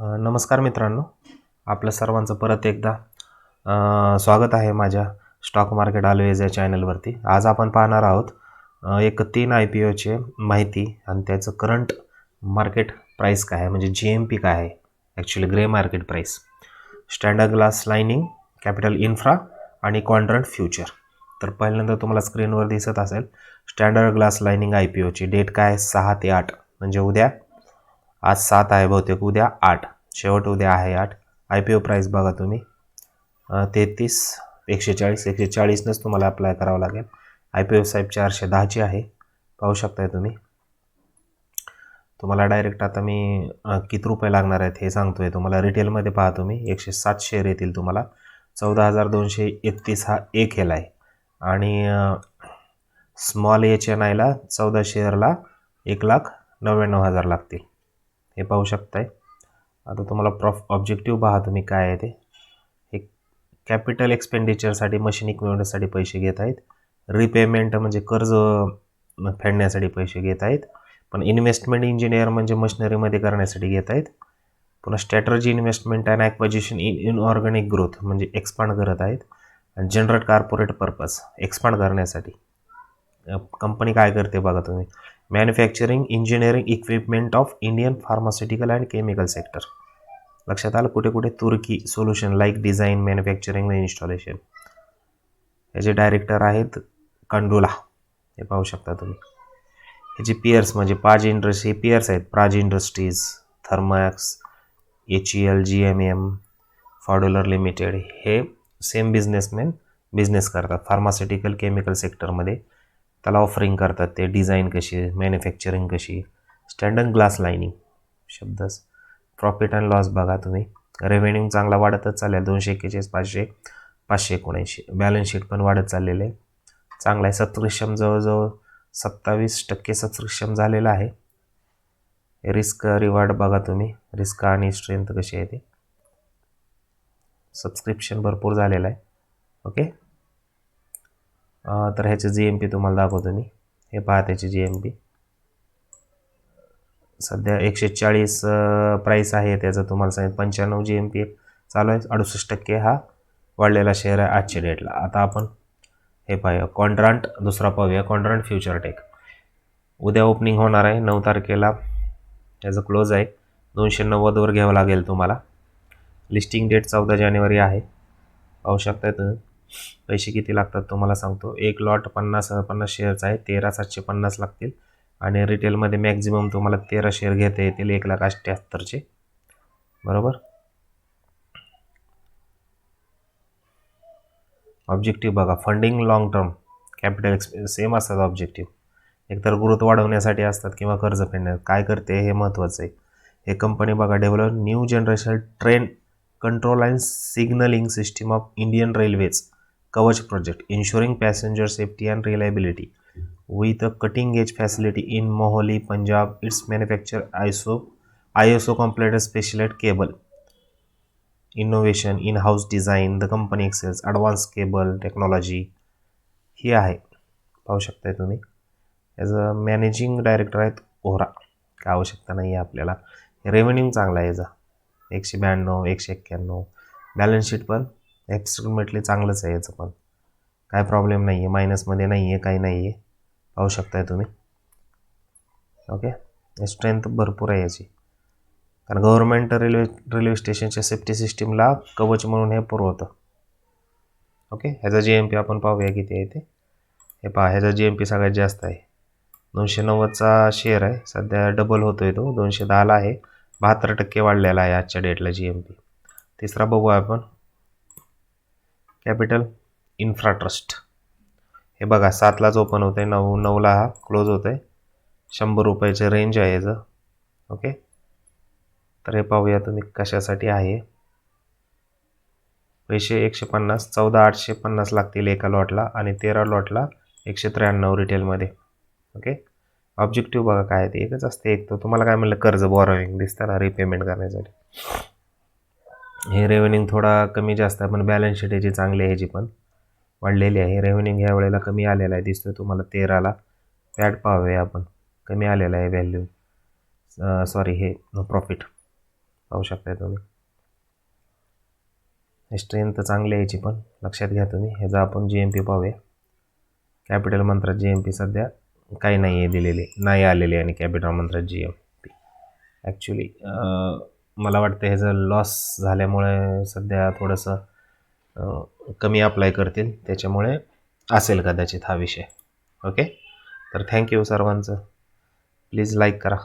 नमस्कार मित्रांनो. आपलं सर्वांचं परत एकदा स्वागत आहे माझ्या स्टॉक मार्केट आलवेज या चॅनलवरती. आज आपण पाहणार आहोत एक तीन आय पी ओचे माहिती आणि त्याचं करंट मार्केट प्राईस काय आहे म्हणजे जी एम पी काय आहे actually grey market price standard glass lining capital infra आणि कॉन्ट्रंट फ्युचर तर पहिल्यांदा तुम्हाला स्क्रीनवर दिसत असेल standard glass lining I P ओची date काय आहे सहा ते आठ म्हणजे उद्या आज सात आहे बहुतेक उद्या आठ. शेवट उद्या आहे आठ. आय पी ओ प्राईस बघा तुम्ही. तेहतीस एकशे चाळीस. एकशे चाळीसनंच तुम्हाला अप्लाय करावं लागेल. आय पी ओ साहेब चारशे दहाची आहे. पाहू शकताय तुम्ही. तुम्हाला डायरेक्ट आता मी किती रुपये लागणार आहेत हे सांगतोय. तुम्हाला रिटेलमध्ये पहा तुम्ही. एकशे सात शेअर येतील तुम्हाला. चौदा हजार दोनशे एकतीस हा एक हेला आहे. आणि स्मॉल एच एन आयला चौदा शेअरला एक लाख नव्याण्णव हजार लागतील. हे पाहू शकताय. आता तुम्हाला प्रॉफ ऑब्जेक्टिव्ह पहा तुम्ही काय आहे ते. हे कॅपिटल एक्सपेंडिचरसाठी मशीन इक्विपमेंटसाठी पैसे घेत आहेत. रिपेमेंट म्हणजे कर्ज फेडण्यासाठी पैसे घेत आहेत. पण इन्व्हेस्टमेंट इंजिनियर म्हणजे मशिनरीमध्ये करण्यासाठी घेत आहेत. पुन्हा strategy investment and acquisition in inorganic growth म्हणजे एक्सपांड करत आहेत. आणि जनरल कॉर्पोरेट पर्पज एक्सपांड करण्यासाठी. कंपनी काय करते बघा तुम्ही. Manufacturing engineering equipment of Indian pharmaceutical and chemical sector लक्षात आलं कुठे कुठे turnkey solution like design manufacturing installation याचे डायरेक्टर आहेत कंडोला हे पाहू शकता तुम्ही. ह्याचे पियर्स म्हणजे पाज इंडस्ट्री पियर्स आहेत. Praj industries Thermax H E L G M M फॉड्युलर limited हे सेम बिझनेसमॅन बिझनेस करतात. फार्मास्युटिकल केमिकल सेक्टरमध्ये त्याला ऑफरिंग करतात. ते डिझाईन कशी मॅन्युफॅक्चरिंग कशी स्टँडर्ड ग्लास लाईनिंग शब्दच. प्रॉफिट अँड लॉस बघा तुम्ही. रेव्हेन्यू चांगला वाढतच चाललेला. दोनशे एक्केचाळीस पाचशे पाचशे एकोणऐंशी. बॅलन्स शीट पण वाढत चाललेलं आहे. चांगला आहे. सबस्क्रिप्शन जवळजवळ सत्तावीस टक्के सबस्क्रिप्शन झालेलं आहे. रिस्क रिवॉर्ड बघा तुम्ही. रिस्क आणि स्ट्रेंथ कशी आहे ते. सबस्क्रिप्शन भरपूर झालेलं आहे. ओके तर ह्याचे जी एम पी तुम्हाला दाखवतो मी. हे पहा त्याची जी एम पी सध्या एकशे चाळीस प्राईस आहे त्याचं तुम्हाला सांगितलं पंच्याण्णव जी एम पी चालू आहे. अडुसष्ट टक्के हा वाढलेला शेअर आहे आजच्या डेटला आता आपण हे पाहूया. कॉन्ट्रांट दुसरा पाहूया. कॉन्ट्रांट फ्युचर टेक उद्या ओपनिंग होणार आहे. नऊ तारखेला त्याचं क्लोज आहे. दोनशे नव्वदवर घ्यावं लागेल तुम्हाला. लिस्टिंग डेट चौदा जानेवारी आहे. पाहू शकताय तुम्ही. पैसे किती लागतात तुम्हाला सांगतो. एक लॉट पन्नास पन्नास शेअरचा आहे तेरा सातशे पन्नास लागतील. आणि रिटेलमध्ये मॅक्झिमम तुम्हाला तेरा शेअर घेता येतील एक लाख अठ्ठ्याहत्तरचे बरोबर? ऑब्जेक्टिव्ह बघा funding long term capital expense same असतात ऑब्जेक्टिव्ह एकतर ग्रोथ वाढवण्यासाठी असतात किंवा कर्ज फेडण्यात. काय करते हे महत्त्वाचं आहे. हे कंपनी बघा develop new generation train control and signalling system of Indian railways Kavach project ensuring passenger safety and reliability with a cutting edge facility in Mohali Punjab it's manufacture ISO आयओसो completed specialty cable innovation in house design the company excels advance cable technology ही आहे. पाहू शकताय तुम्ही. As a managing director आहेत ओहरा काय आवश्यकता नाही आहे आपल्याला. रेव्हेन्यू चांगला आहे जा एकशे ब्याण्णव एकशे एक्क्याण्णव. बॅलन्स शीट पण ॲप्सिमेटली चांगलंच आहे याचं पण. काय प्रॉब्लेम नाही आहे मायनसमध्ये नाही आहे काही नाही आहे पाहू शकताय तुम्ही. ओके स्ट्रेंथ भरपूर आहे याची. कारण गव्हर्मेंट रेल्वे रेल्वे स्टेशनच्या सेफ्टी सिस्टीमला कवच म्हणून हे पुरवतं. ओके ह्याचा जी एम पी आपण पाहूया किती आहे ते. हे पहा ह्याचा जी एम पी सगळ्यात जास्त आहे. दोनशे नव्वदचा शेअर आहे. सध्या डबल होतो आहे तो. दोनशे दहाला आहे. बहात्तर टक्के वाढलेला आहे आजच्या डेटला जी एम पी तिसरा बघू आपण. कॅपिटल इन्फ्रा ट्रस्ट हे बघा सातलाच ओपन होतं आहे नऊ नऊला हा क्लोज होतं आहे शंभर रुपयाचे रेंज आहे याचं. ओके तर हे पाहूया तुम्ही कशासाठी आहे. पैसे एकशे पन्नास चौदा आठशे पन्नास लागतील एका लॉटला आणि तेरा लॉटला एकशे त्र्याण्णव रिटेलमध्ये ओके ऑब्जेक्टिव्ह बघा काय ते. एकच असते एक. तर तुम्हाला काय म्हणलं? कर्ज बॉरोविंग दिसतं ना रिपेमेंट करण्यासाठी. हे रेव्हेन्यू थोडा कमी जास्त आहे पण बॅलन्स शीट याची चांगली आहे ह्याची पण वाढलेली आहे. रेव्हेन्यू ह्या वेळेला कमी आलेला आहे दिसतोय तुम्हाला तेराला. पॅट पाहूया आपण. कमी आलेला आहे व्हॅल्यू सॉरी हे प्रॉफिट पाहू शकताय तुम्ही. स्ट्रेंथ चांगली आहे याची पण. लक्षात घ्या तुम्ही. ह्याचा आपण जी एम पी पाहूया. कॅपिटल मंत्रात जी एम पी सध्या काही नाही आहे दिलेली. नाही आलेली आणि कॅपिटल मंत्रात जी एम पी ॲक्च्युली मला वाटतं ह्याचं लॉस झाल्यामुळे सध्या थोडंसं कमी अप्लाय करतील. त्याच्यामुळे असेल कदाचित हा विषय. ओके तर थँक्यू सर्वांचं. प्लीज लाईक करा.